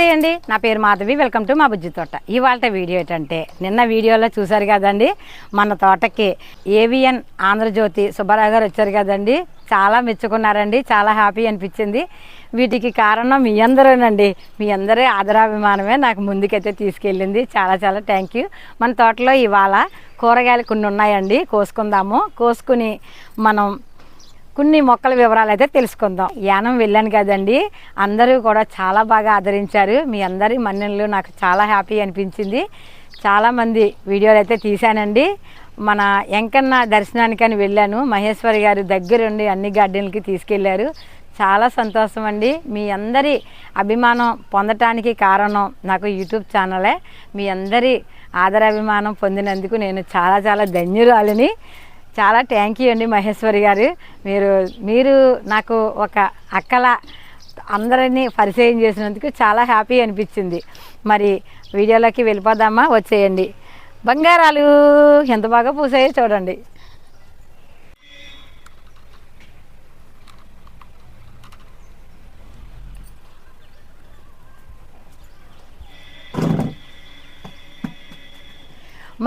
నమస్తే అండి నా పేరు మాధవి. వెల్కమ్ టు మా బుజ్జి తోట. ఇవాళ వీడియో ఏంటంటే నిన్న వీడియోలో చూసారు కదండి మన తోటకి ఏవిఎన్ ఆంధ్రజ్యోతి సుబ్బారావు గారు వచ్చారు కదండి. చాలా మెచ్చుకున్నారండి చాలా హ్యాపీ అనిపించింది. వీటికి కారణం మీ అందరూనండి. మీ అందరి ఆదరాభిమానమే నాకు ముందుకైతే తీసుకెళ్ళింది. చాలా చాలా థ్యాంక్ యూ మన తోటలో ఇవాళ కూరగాయలు కొన్ని ఉన్నాయండి కోసుకుందాము. కోసుకుని మనం కొన్ని మొక్కల వివరాలు అయితే తెలుసుకుందాం. యానం వెళ్ళాను కదండి. అందరూ కూడా చాలా బాగా ఆదరించారు. మీ అందరి మన్నెలు నాకు చాలా హ్యాపీ అనిపించింది. చాలామంది వీడియోలు అయితే తీశానండి. మన ఎంకన్న దర్శనానికని వెళ్ళాను. మహేశ్వరి గారు దగ్గరుండి అన్ని గార్డెన్లకి తీసుకెళ్ళారు. చాలా సంతోషం అండి. మీ అందరి అభిమానం పొందటానికి కారణం నాకు యూట్యూబ్ ఛానలే. మీ అందరి ఆదరాభిమానం పొందినందుకు నేను చాలా చాలా ధన్యురాలిని. చాలా థ్యాంక్ యూ అండి మహేశ్వరి గారు. మీరు మీరు నాకు ఒక అక్కల అందరినీ పరిచయం చేసినందుకు చాలా హ్యాపీ అనిపించింది. మరి వీడియోలోకి వెళ్ళిపోదామా? వచ్చేయండి. బంగారాలు ఎంత బాగా పూసాయో చూడండి.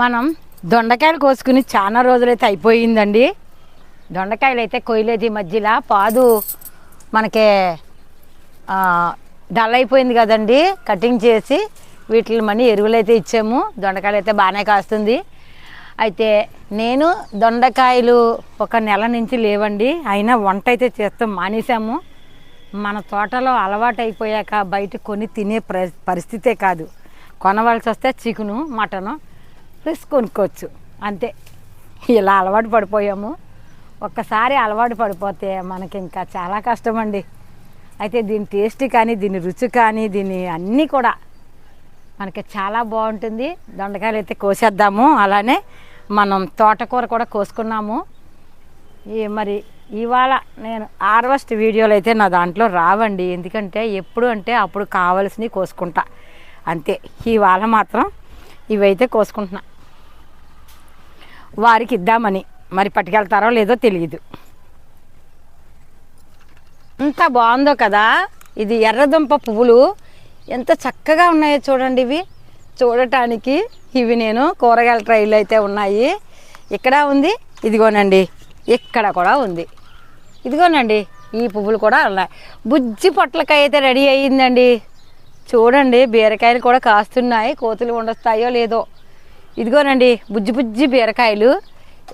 మనం దొండకాయలు కోసుకుని చాలా రోజులైతే అయిపోయిందండి. దొండకాయలు అయితే కొయ్యలేదు ఈ మధ్యలో. పాదు మనకి డల్ అయిపోయింది కదండి. కటింగ్ చేసి వీటిని మనీ ఎరువులు అయితే ఇచ్చాము. దొండకాయలు అయితే బాగానే కాస్తుంది. అయితే నేను దొండకాయలు ఒక నెల నుంచి లేవండి. అయినా వంట అయితే చేస్తాం మానేసాము మన తోటలో అలవాటు అయిపోయాక బయట కొని తినే ప్ర పరిస్థితే కాదు. కొనవలసి వస్తే చికెను మటను. రిస్క్ కొనుక్కోవచ్చు. అంతే. ఇలా అలవాటు పడిపోయాము. ఒక్కసారి అలవాటు పడిపోతే మనకి ఇంకా చాలా కష్టం అండి అయితే దీని టేస్ట్ కానీ దీని రుచి కానీ దీని అన్నీ కూడా మనకి చాలా బాగుంటుంది. దొండకాయలు అయితే కోసేద్దాము. అలానే మనం తోటకూర కూడా కోసుకున్నాము. ఈ మరి ఇవాళ నేను హార్వెస్ట్ వీడియోలు అయితే నా దాంట్లో రావండి. ఎందుకంటే ఎప్పుడు అంటే అప్పుడు కావలసినవి కోసుకుంటా. అంతే. ఇవాళ మాత్రం ఇవైతే కోసుకుంటున్నా. వారికి ఇద్దామని మరి పట్టుకెళ్తారో లేదో తెలియదు ఎంత బాగుందో కదా. ఇది ఎర్రదుంప పువ్వులు. ఎంత చక్కగా ఉన్నాయో చూడండి ఇవి. చూడటానికి ఇవి నేను కూరగాయల ట్రైలు అయితే ఉన్నాయి. ఇక్కడ ఉంది ఇదిగోనండి. ఇక్కడ కూడా ఉంది. ఇదిగోనండి ఈ పువ్వులు కూడా ఉన్నాయి. బుజ్జి పొట్లకాయ అయితే రెడీ అయ్యిందండి. చూడండి బీరకాయలు కూడా కాస్తున్నాయి. కోతులు ఉండొస్తాయో లేదో. ఇదిగోనండి బుజ్జి బుజ్జి బీరకాయలు.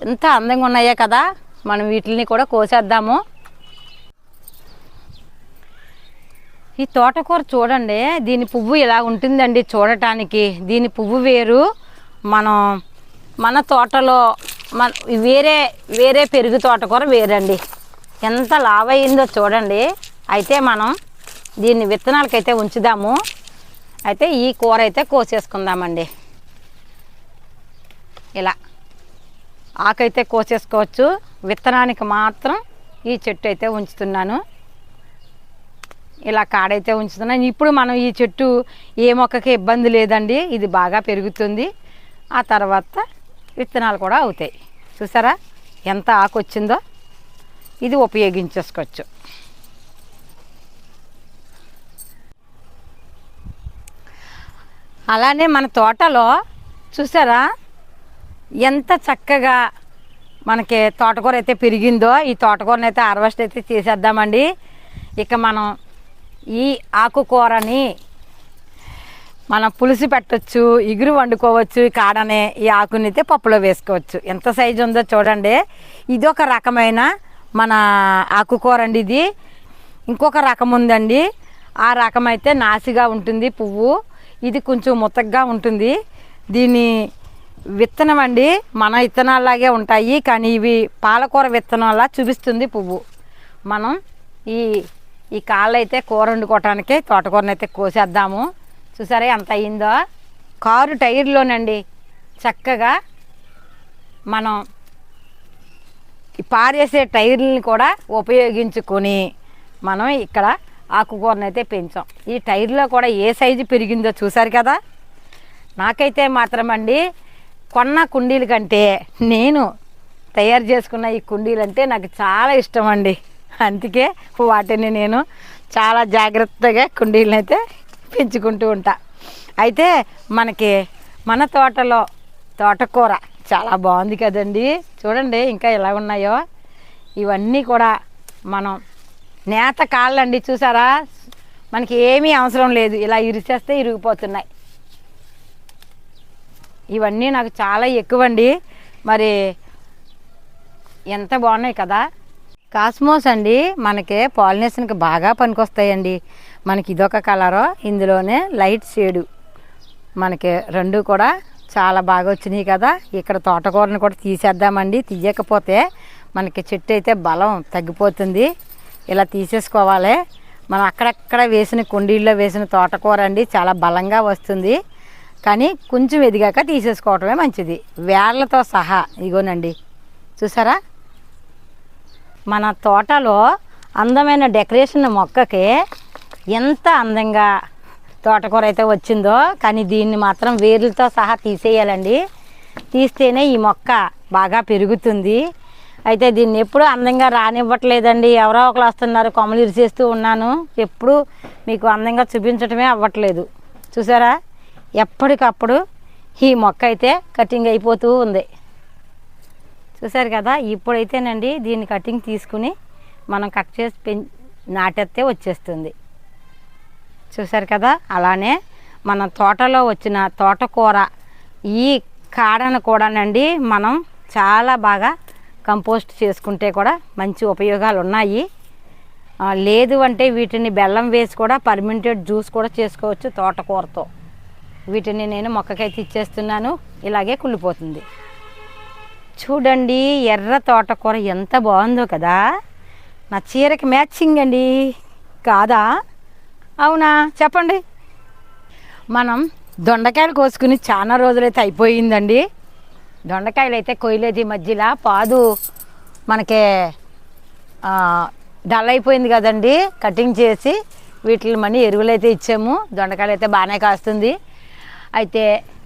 ఎంత అందంగా ఉన్నాయో కదా మనం వీటిని కూడా కోసేద్దాము. ఈ తోటకూర చూడండి దీని పువ్వు ఇలా ఉంటుందండి చూడటానికి. దీని పువ్వు వేరు. మనం మన తోటలో మన వేరే వేరే పెరుగు తోటకూర వేరండి. ఎంత లావయిందో చూడండి. అయితే మనం దీన్ని విత్తనాలకైతే ఉంచుదాము. అయితే ఈ కూర అయితే కోసేసుకుందామండి. ఇలా. ఆకైతే కోసేసుకోవచ్చు. విత్తనానికి మాత్రం ఈ చెట్టు అయితే ఉంచుతున్నాను. ఇలా కాడైతే ఉంచుతున్నాను. ఇప్పుడు మనం ఈ చెట్టు ఏ మొక్కకి ఇబ్బంది లేదండి. ఇది బాగా పెరుగుతుంది. ఆ తర్వాత విత్తనాలు కూడా అవుతాయి. చూసారా? ఎంత ఆకు వచ్చిందో? ఇది ఉపయోగించేసుకోవచ్చు. అలానే మన తోటలో చూసారా? ఎంత చక్కగా మనకి తోటకూర అయితే పెరిగిందో ఈ తోటకూరని అయితే హార్వెస్ట్ అయితే చేసేద్దామండి. ఇక మనం ఈ ఆకుకూరని మనం పులుసు పెట్టచ్చు ఇగురు వండుకోవచ్చు కాడనే ఈ ఆకుని అయితే పప్పులో వేసుకోవచ్చు. ఎంత సైజు ఉందో చూడండి. ఇది ఒక రకమైన మన ఆకుకూర అండి ఇది. ఇంకొక రకం ఉందండి. ఆ రకం అయితే నాసిగా ఉంటుంది పువ్వు. ఇది కొంచెం ముతగ్గా ఉంటుంది. దీన్ని విత్తనం అండి మన విత్తనాల్లాగే ఉంటాయి కానీ ఇవి పాలకూర విత్తనంలా చూపిస్తుంది పువ్వు. మనం ఈ ఈ కాళ్ళు అయితే కూర వండుకోవటానికి తోటకూరని అయితే కోసేద్దాము. చూసారా ఎంత అయిందో? కారు టైర్లోనండి. చక్కగా మనం పారేసే టైర్లని కూడా ఉపయోగించుకొని మనం ఇక్కడ ఆకుకూరని అయితే పెంచాం. ఈ టైర్లో కూడా ఏ సైజు పెరిగిందో చూసారు కదా? నాకైతే మాత్రం అండి కొన్న కుండీల కంటే నేను తయారు చేసుకున్న ఈ కుండీలు అంటే నాకు చాలా ఇష్టం అండి అందుకే వాటిని నేను చాలా జాగ్రత్తగా కుండీలను అయితే పెంచుకుంటూ ఉంటా. అయితే మనకి మన తోటలో తోటకూర చాలా బాగుంది కదండి. చూడండి ఇంకా ఎలా ఉన్నాయో. ఇవన్నీ కూడా మనం నేత కాళ్ళండి చూసారా? మనకి ఏమీ అవసరం లేదు. ఇలా ఇరిచేస్తే ఇరిగిపోతున్నాయి. ఇవన్నీ నాకు చాలా ఎక్కువండి. మరి ఎంత బాగున్నాయి కదా. కాస్మోస్ అండి మనకి పాలినేషన్కి బాగా పనికొస్తాయండి. మనకి ఇదొక కలరు ఇందులోనే లైట్ షేడు. మనకి రెండు కూడా చాలా బాగా వచ్చినాయి కదా. ఇక్కడ తోటకూరని కూడా తీసేద్దామండి. తీయకపోతే మనకి చెట్టు అయితే బలం తగ్గిపోతుంది. ఇలా తీసేసుకోవాలి. మనం అక్కడక్కడ వేసిన కుండీల్లో వేసిన తోటకూర అండి చాలా బలంగా వస్తుంది. కానీ కొంచెం ఎదిగాక తీసేసుకోవటమే మంచిది. వేర్లతో సహా ఇగోనండి. చూసారా? మన తోటలో అందమైన డెకరేషన్ మొక్కకి ఎంత అందంగా తోటకూర అయితే వచ్చిందో కానీ దీన్ని మాత్రం వేర్లతో సహా తీసేయాలండి. తీస్తేనే ఈ మొక్క బాగా పెరుగుతుంది. అయితే దీన్ని ఎప్పుడు అందంగా రానివ్వట్లేదండి. ఎవరో ఒకరు వస్తున్నారు కొమ్మలు ఇరిచేస్తూ ఉన్నాను. ఎప్పుడు మీకు అందంగా చూపించటమే అవ్వట్లేదు. చూసారా? ఎప్పటికప్పుడు ఈ మొక్క అయితే కటింగ్ అయిపోతూ ఉంది. చూసారు కదా? ఇప్పుడైతేనండి దీన్ని కటింగ్ తీసుకుని మనం కట్ చేసి పెం నాటేస్తే వచ్చేస్తుంది. చూసారు కదా? అలానే మన తోటలో వచ్చిన తోటకూర ఈ కాడను కూడానండి మనం చాలా బాగా కంపోస్ట్ చేసుకుంటే కూడా మంచి ఉపయోగాలు ఉన్నాయి లేదు అంటే వీటిని బెల్లం వేసి కూడా పర్మింటెడ్ జ్యూస్ కూడా చేసుకోవచ్చు తోటకూరతో. వీటిని నేను మొక్కకైతే ఇచ్చేస్తున్నాను. ఇలాగే కుళ్ళిపోతుంది. చూడండి ఎర్ర తోటకూర ఎంత బాగుందో కదా. నా చీరకి మ్యాచింగ్ అండి. కాదా? అవునా? చెప్పండి. మనం దొండకాయలు కోసుకుని చాలా రోజులైతే అయిపోయిందండి. దొండకాయలు అయితే కొయ్యలేదు ఈ మధ్యలో పాదు మనకి డల్ అయిపోయింది కదండి. కటింగ్ చేసి వీటిని మనీ ఎరువులు అయితే ఇచ్చాము. దొండకాయలు అయితే బాగానే కాస్తుంది. అయితే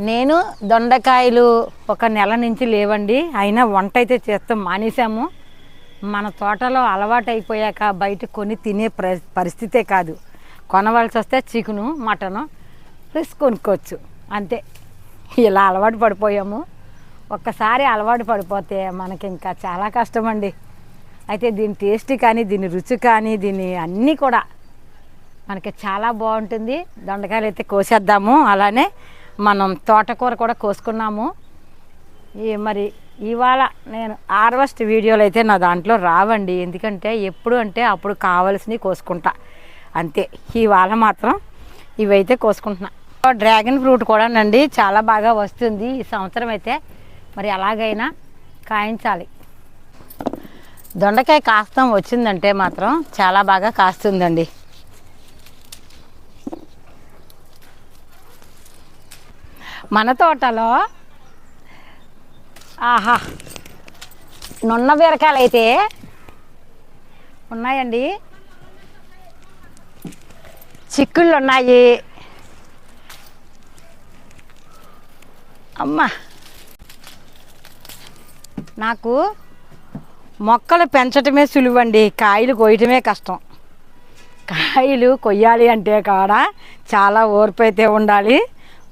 నేను దొండకాయలు ఒక నెల నుంచి లేవండి. అయినా వంట అయితే చేస్తాం మానేసాము మన తోటలో అలవాటు అయిపోయాక బయట కొని తినే పరిస్థితే కాదు. కొనవలసి వస్తే చికెను మటను ప్లస్ కొనుక్కోవచ్చు. అంతే. ఇలా అలవాటు పడిపోయాము. ఒక్కసారి అలవాటు పడిపోతే మనకి ఇంకా చాలా కష్టం అండి అయితే దీని టేస్ట్ కానీ దీని రుచి కానీ దీని అన్నీ కూడా మనకి చాలా బాగుంటుంది. దొండకాయలు అయితే కోసేద్దాము. అలానే మనం తోటకూర కూడా కోసుకున్నాము. ఈ మరి ఇవాళ నేను హార్వెస్ట్ వీడియోలు అయితే నా దాంట్లో రావండి. ఎందుకంటే ఎప్పుడు అంటే అప్పుడు కావలసినవి కోసుకుంటా. అంతే. ఇవాళ మాత్రం ఇవైతే కోసుకుంటున్నా. డ్రాగన్ ఫ్రూట్ కూడానండి చాలా బాగా వస్తుంది. ఈ సంవత్సరం అయితే మరి ఎలాగైనా కాయించాలి. దొండకాయ కాస్తం వచ్చిందంటే మాత్రం చాలా బాగా కాస్తుందండి. మన తోటలో? ఆహా. నున్న బీరకాయలు అయితే ఉన్నాయండి. చిక్కుళ్ళు ఉన్నాయి అమ్మా. నాకు మొక్కలు పెంచటమే సులువండి. కాయలు కోయటమే కష్టం. కాయలు కొయ్యాలి అంటే కాడ చాలా ఓర్పు అయితే ఉండాలి.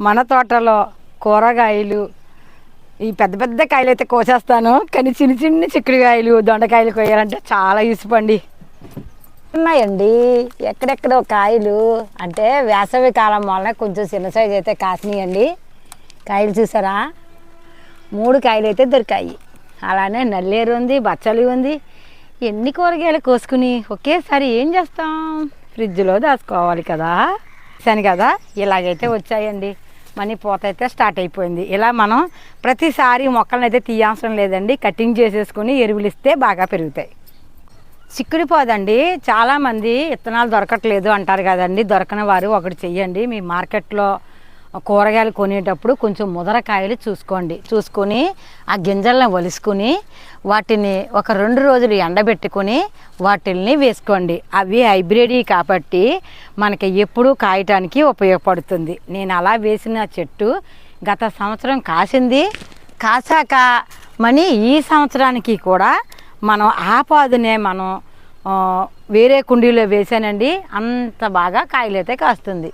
మన తోటలో కూరగాయలు ఈ పెద్ద పెద్ద కాయలు అయితే కోసేస్తాను. కానీ చిన్న చిన్న చిక్కుడుకాయలు దొండకాయలు కోయాలంటే చాలా ఇసుపండి ఉన్నాయండి. ఎక్కడెక్కడో కాయలు అంటే వేసవి కాలం వల్ల కొంచెం చిన్న సైజు అయితే కాసినాయండి. కాయలు చూసారా? మూడు కాయలు అయితే దొరికాయి. అలానే నల్లేరు ఉంది బచ్చలి ఉంది. ఎన్ని కూరగాయలు కోసుకుని ఒకేసారి ఏం చేస్తాం? ఫ్రిడ్జ్లో దాచుకోవాలి కదా. సని కదా ఇలాగైతే వచ్చాయండి. మనీ పూత అయితే స్టార్ట్ అయిపోయింది. ఇలా మనం ప్రతిసారి మొక్కలను అయితే తీయాల్సిన లేదండి. కటింగ్ చేసేసుకుని ఎరువులు ఇస్తే బాగా పెరుగుతాయి. చిక్కుడు పోదండి. చాలామంది విత్తనాలు దొరకట్లేదు అంటారు కదండి. దొరకని వారు ఒకటి చెయ్యండి. మీ మార్కెట్లో కూరగాయలు కొనేటప్పుడు కొంచెం ముదరకాయలు చూసుకోండి. చూసుకొని ఆ గింజలను వలుసుకుని వాటిని ఒక రెండు రోజులు ఎండబెట్టుకొని వాటిల్ని వేసుకోండి. అవి హైబ్రిడ్ కాబట్టి మనకి ఎప్పుడూ కాయటానికి ఉపయోగపడుతుంది. నేను అలా వేసిన చెట్టు గత సంవత్సరం కాసింది. కాసాక మనీ ఈ సంవత్సరానికి కూడా మనం ఆపాదునే మనం వేరే కుండీలో వేసానండి. అంత బాగా కాయలైతే కాస్తుంది.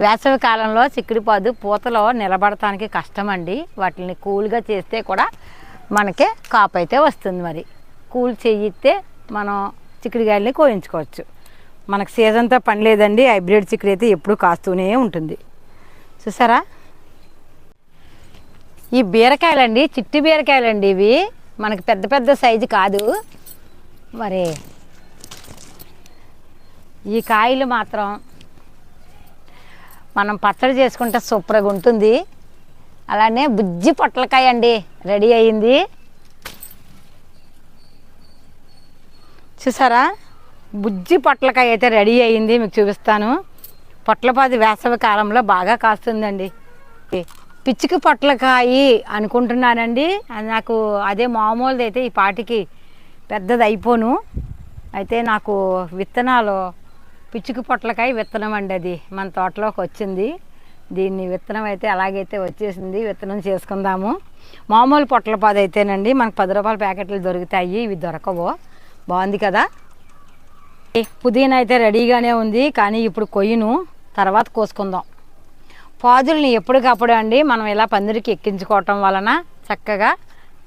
వేసవి కాలంలో చిక్కుడుపాదు పూతలో నిలబడటానికి కష్టం అండి వాటిని కూల్గా చేస్తే కూడా మనకే కాపు అయితే వస్తుంది మరి. కూల్ చేయిస్తే మనం చిక్కుడుకాయలని కోయించుకోవచ్చు. మనకు సీజన్తో పని లేదండి. హైబ్రిడ్ చిక్కుడు అయితే ఎప్పుడూ కాస్తూనే ఉంటుంది. చూసారా? ఈ బీరకాయలండి చిట్టి బీరకాయలండి ఇవి. మనకి పెద్ద పెద్ద సైజు కాదు. మరి ఈ కాయలు మాత్రం మనం పచ్చడి చేసుకుంటే సూపర్గా ఉంటుంది. అలానే బుజ్జి పొట్లకాయ అండి రెడీ అయ్యింది. చూసారా? బుజ్జి పొట్లకాయ అయితే రెడీ అయ్యింది. మీకు చూపిస్తాను. పొట్లపాది వేసవి కాలంలో బాగా కాస్తుందండి. పిచ్చికి పొట్లకాయ అనుకుంటున్నానండి. అది నాకు అదే మామూలుది అయితే ఈ పాటికి పెద్దది అయిపోను అయితే నాకు విత్తనాలు పిచ్చుకు పొట్లకాయ విత్తనం అండి అది. మన తోటలోకి వచ్చింది. దీన్ని విత్తనం అయితే అలాగైతే వచ్చేసింది. విత్తనం చేసుకుందాము. మామూలు పొట్ల పాదు అయితేనండి మనకు పది రూపాయల ప్యాకెట్లు దొరుకుతాయి. ఇవి దొరకవు. బాగుంది కదా? ఏ, పుదీనా అయితే రెడీగానే ఉంది. కానీ ఇప్పుడు కొయ్యను. తర్వాత కోసుకుందాం. పాదుల్ని ఎప్పటికప్పుడు అండి మనం ఇలా పందిరికి ఎక్కించుకోవటం వలన చక్కగా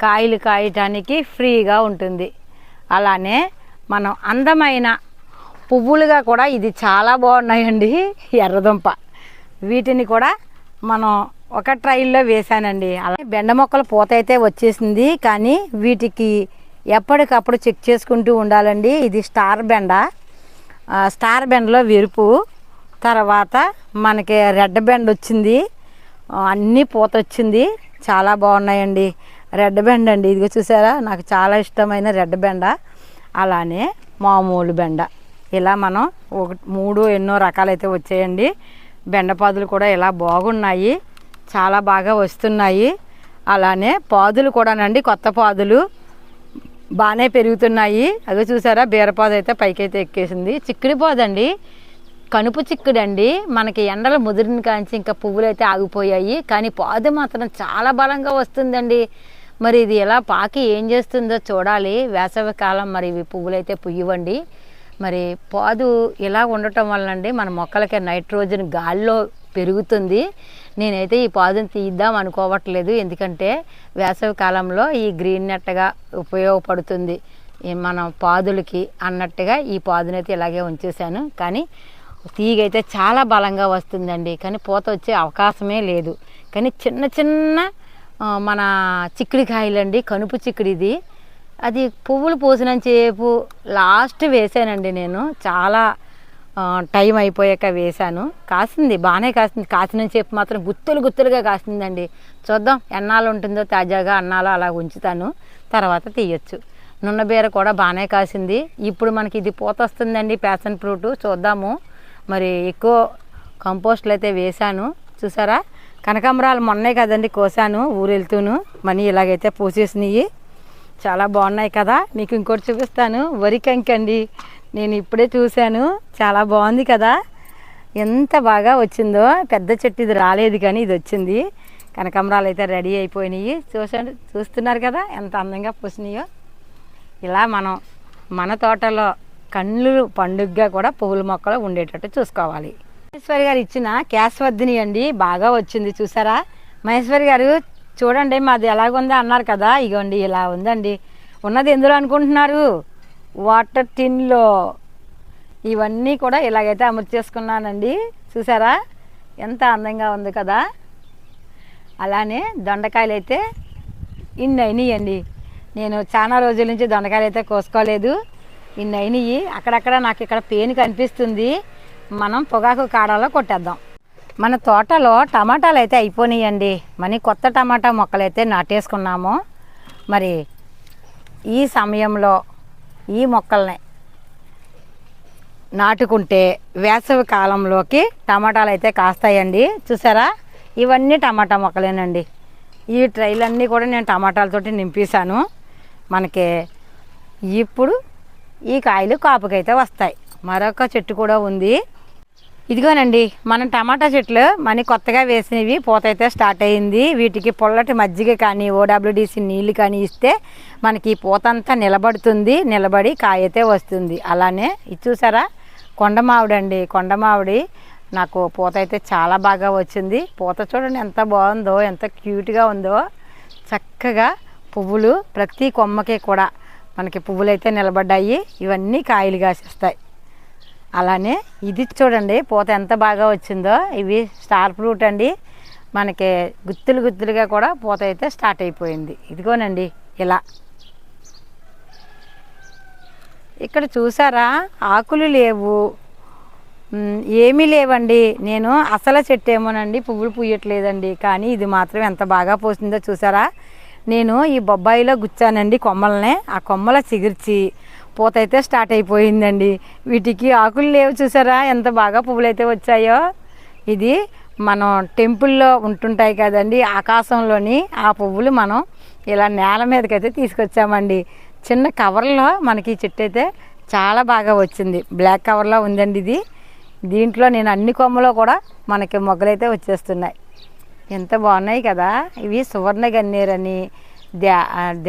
కాయలు కాయటానికి ఫ్రీగా ఉంటుంది. అలానే మనం అందమైన పువ్వులుగా కూడా ఇది చాలా బాగున్నాయండి ఎర్రదుంప. వీటిని కూడా మనం ఒక ట్రైల్లో వేసానండి అలా బెండ మొక్కల పూత అయితే వచ్చేసింది కానీ వీటికి ఎప్పటికప్పుడు చెక్ చేసుకుంటూ ఉండాలండి. ఇది స్టార్ బెండ. స్టార్ బెండలో వెరుపు తర్వాత మనకి రెడ్ బెండ్ వచ్చింది. అన్నీ పూత వచ్చింది. చాలా బాగున్నాయండి. రెడ్ బెండ్ అండి. ఇదిగో చూసారా? నాకు చాలా ఇష్టమైన రెడ్ బెండ. అలానే మామూలు బెండ. ఇలా మనం ఒక మూడు ఎన్నో రకాలైతే వచ్చాయండి. బెండపాదులు కూడా ఇలా బాగున్నాయి. చాలా బాగా వస్తున్నాయి. అలానే పాదులు కూడానండి కొత్త పాదులు బాగానే పెరుగుతున్నాయి. అవి చూసారా బీరపాదు అయితే పైకైతే ఎక్కేసింది. చిక్కుడు పాదండి. కనుపు చిక్కుడండి. మనకి ఎండలు ముదిరిన కాంచి ఇంకా పువ్వులు అయితే ఆగిపోయాయి. కానీ పాదు మాత్రం చాలా బలంగా వస్తుందండి. మరి ఇది ఎలా పాకి ఏం చేస్తుందో చూడాలి. వేసవి కాలం మరి ఇవి పువ్వులు అయితే పుయ్యవండి. మరి పాదు ఇలా ఉండటం వల్ల అండి మన మొక్కలకి నైట్రోజన్ గాల్లో పెరుగుతుంది. నేనైతే ఈ పాదుని తీద్దాం అనుకోవట్లేదు. ఎందుకంటే వేసవి కాలంలో ఈ గ్రీన్ నెట్గా ఉపయోగపడుతుంది. ఈ మన పాదులకి అన్నట్టుగా ఈ పాదునైతే ఇలాగే ఉంచేసాను కానీ తీగైతే చాలా బలంగా వస్తుందండి. కానీ పూత వచ్చే అవకాశమే లేదు. కానీ చిన్న చిన్న మన చిక్కుడికాయలండి. కనుపు చిక్కుడిది. అది పువ్వులు పూసినంతసేపు లాస్ట్ వేసానండి నేను. చాలా టైం అయిపోయాక వేశాను. కాసింది బాగానే కాసింది. కాసినంతసేపు మాత్రం గుత్తులు గుత్తులుగా కాసిందండి. చూద్దాం ఎన్నాళ్ళు ఉంటుందో తాజాగా అన్నాలో అలా ఉంచుతాను. తర్వాత తీయొచ్చు. నున్నబీర కూడా బాగానే కాసింది. ఇప్పుడు మనకి ఇది పూత వస్తుందండి ప్యాషన్ ఫ్రూట్ చూద్దాము. మరి ఎక్కువ కంపోస్ట్లు అయితే వేశాను. చూసారా? కనకాంబరాలు మొన్నే కదండి కోసాను ఊరు వెళ్తూను మనీ ఇలాగైతే పూసేసినాయి. చాలా బాగున్నాయి కదా. మీకు ఇంకోటి చూపిస్తాను. వరి కంకండి నేను ఇప్పుడే చూశాను. చాలా బాగుంది కదా. ఎంత బాగా వచ్చిందో. పెద్ద చెట్టు ఇది రాలేదు కానీ ఇది వచ్చింది. కనకాంబరాలు అయితే రెడీ అయిపోయినాయి. చూసండి. చూస్తున్నారు కదా ఎంత అందంగా పూసినాయో. ఇలా మనం మన తోటలో కళ్ళు పండుగగా కూడా పువ్వుల మొక్కలు ఉండేటట్టు చూసుకోవాలి. మహేశ్వరి గారు ఇచ్చిన క్యాస్వర్ధిని అండి. బాగా వచ్చింది. చూసారా? మహేశ్వరి గారు చూడండి మాది ఎలాగుందో అన్నారు కదా ఇగోండి ఇలా ఉందండి. ఉన్నది ఎందులో అనుకుంటున్నారు? వాటర్ టిన్లో. ఇవన్నీ కూడా ఇలాగైతే అమర్చేసుకున్నానండి చూసారా? ఎంత అందంగా ఉంది కదా. అలానే దొండకాయలు అయితే ఇన్ని అయినాయండి. నేను చాలా రోజుల నుంచి దొండకాయలు అయితే కోసుకోలేదు. ఇన్ని అయినాయి. అక్కడక్కడ నాకు ఇక్కడ పెయిన్ కనిపిస్తుంది. మనం పొగాకు కాడలో కొట్టేద్దాం. మన తోటలో టమాటాలు అయితే అయిపోయినాయండి మరి కొత్త టమాటా మొక్కలు అయితే నాటేసుకున్నాము. మరి ఈ సమయంలో ఈ మొక్కల్ని నాటుకుంటే వేసవి కాలంలోకి టమాటాలు అయితే కాస్తాయండి. చూసారా? ఇవన్నీ టమాటా మొక్కలేనండి. ఈ ట్రైలన్నీ కూడా నేను టమాటాలతోటి నింపేశాను. మనకి ఇప్పుడు ఈ కాయలు కాపుకైతే వస్తాయి. మరొక చెట్టు కూడా ఉంది. ఇదిగోనండి మనం టమాటా చెట్లు మన కొత్తగా వేసినవి పూత అయితే స్టార్ట్ అయింది వీటికి పొల్లటి మజ్జిగ కానీ ఓడబ్ల్యూడిసి నీళ్ళు కానీ ఇస్తే మనకి పూత అంతా నిలబడుతుంది నిలబడి కాయ అయితే వస్తుంది. అలానే ఇది చూసారా? కొండ కొండమావిడి కొండ నాకు పూత అయితే చాలా బాగా వచ్చింది. పూత చూడండి ఎంత బాగుందో ఎంత క్యూట్గా ఉందో. చక్కగా పువ్వులు ప్రతి కొమ్మకి కూడా మనకి పువ్వులు అయితే నిలబడ్డాయి. ఇవన్నీ కాయలు కాసేస్తాయి. అలానే ఇది చూడండి పూత ఎంత బాగా వచ్చిందో. ఇవి స్టార్ ఫ్రూట్ అండి. మనకి గుత్తులు గుత్తులుగా కూడా పూత అయితే స్టార్ట్ అయిపోయింది. ఇదిగోనండి ఇలా. ఇక్కడ చూసారా ఆకులు లేవు. ఏమీ లేవండి. నేను అసలు చెట్టు ఏమోనండి పువ్వులు పూయట్లేదండి. కానీ ఇది మాత్రం ఎంత బాగా పోసిందో చూసారా. నేను ఈ బొబ్బాయిలో గుచ్చానండి కొమ్మల్ని. ఆ కొమ్మల చిగిర్చి పూత అయితే స్టార్ట్ అయిపోయిందండి. వీటికి ఆకులు లేవు చూసారా? ఎంత బాగా పువ్వులు అయితే వచ్చాయో. ఇది మనం టెంపుల్లో ఉంటుంటాయి కదండి ఆకాశంలోని ఆ పువ్వులు మనం ఇలా నేల మీదకైతే తీసుకొచ్చామండి. చిన్న కవర్లో మనకి చెట్టు అయితే చాలా బాగా వచ్చింది. బ్లాక్ కవర్లో ఉందండి ఇది. దీంట్లో నేను అన్ని కొమ్మలో కూడా మనకి మొగ్గలైతే వచ్చేస్తున్నాయి. ఎంత బాగున్నాయి కదా. ఇవి సువర్ణ గన్నేరని దే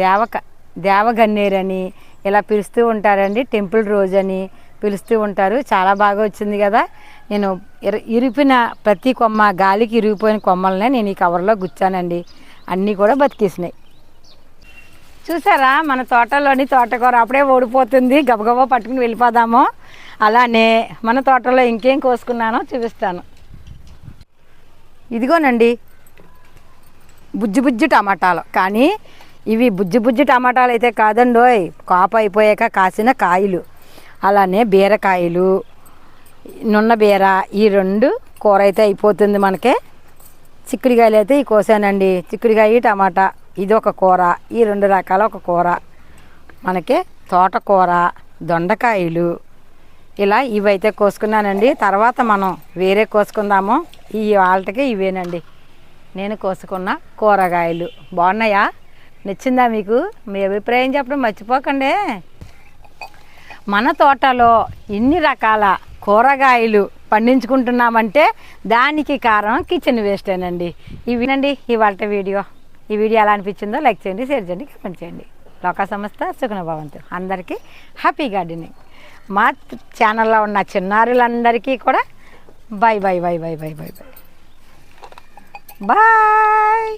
దేవక దేవగన్నేరని ఇలా పిలుస్తూ ఉంటారండి. టెంపుల్ రోజు అని పిలుస్తూ ఉంటారు. చాలా బాగా వచ్చింది కదా. నేను ఇరిపిన ప్రతి కొమ్మ గాలికి ఇరిగిపోయిన కొమ్మలనే నేను ఈ కవర్లో గుచ్చానండి. అన్నీ కూడా బతికేసినాయి. చూసారా? మన తోటలోని తోటకూర అప్పుడే ఓడిపోతుంది గబగబా పట్టుకుని వెళ్ళిపోదాము. అలానే మన తోటలో ఇంకేం కోసుకున్నానో చూపిస్తాను. ఇదిగోనండి. బుజ్జి బుజ్జి టమాటాలు. కానీ ఇవి బుజ్జి బుజ్జి టమాటాలు అయితే కాదండోయ్. కాపు అయిపోయాక కాసిన కాయలు. అలానే బీరకాయలు నున్న బీర ఈ రెండు కూర అయితే అయిపోతుంది మనకే. చిక్కుడుకాయలు అయితే ఈ కోసానండి. చిక్కుడుకాయ టమాటా ఇది ఒక కూర ఈ రెండు రకాల ఒక కూర. మనకి తోటకూర దొండకాయలు. ఇలా ఇవైతే కోసుకున్నానండి. తర్వాత మనం వేరే కోసుకుందాము. ఈ వాళ్ళకి ఇవేనండి. నేను కోసుకున్న కూరగాయలు. బాగున్నాయా? నచ్చిందా మీకు? మీ అభిప్రాయం చెప్పడం మర్చిపోకండి. మన తోటలో ఇన్ని రకాల కూరగాయలు పండించుకుంటున్నామంటే దానికి కారణం కిచెన్ వేస్టేనండి ఇవినండి ఇవాళ వీడియో. ఈ వీడియో ఎలా అనిపించిందో లైక్ చేయండి షేర్ చేయండి కమెంట్ చేయండి. లోక సంస్థ సుఖనభవంతు అందరికీ హ్యాపీ గార్డెనింగ్. మా ఛానల్లో ఉన్న చిన్నారులందరికీ కూడా bye bye bye bye bye bye bye bye!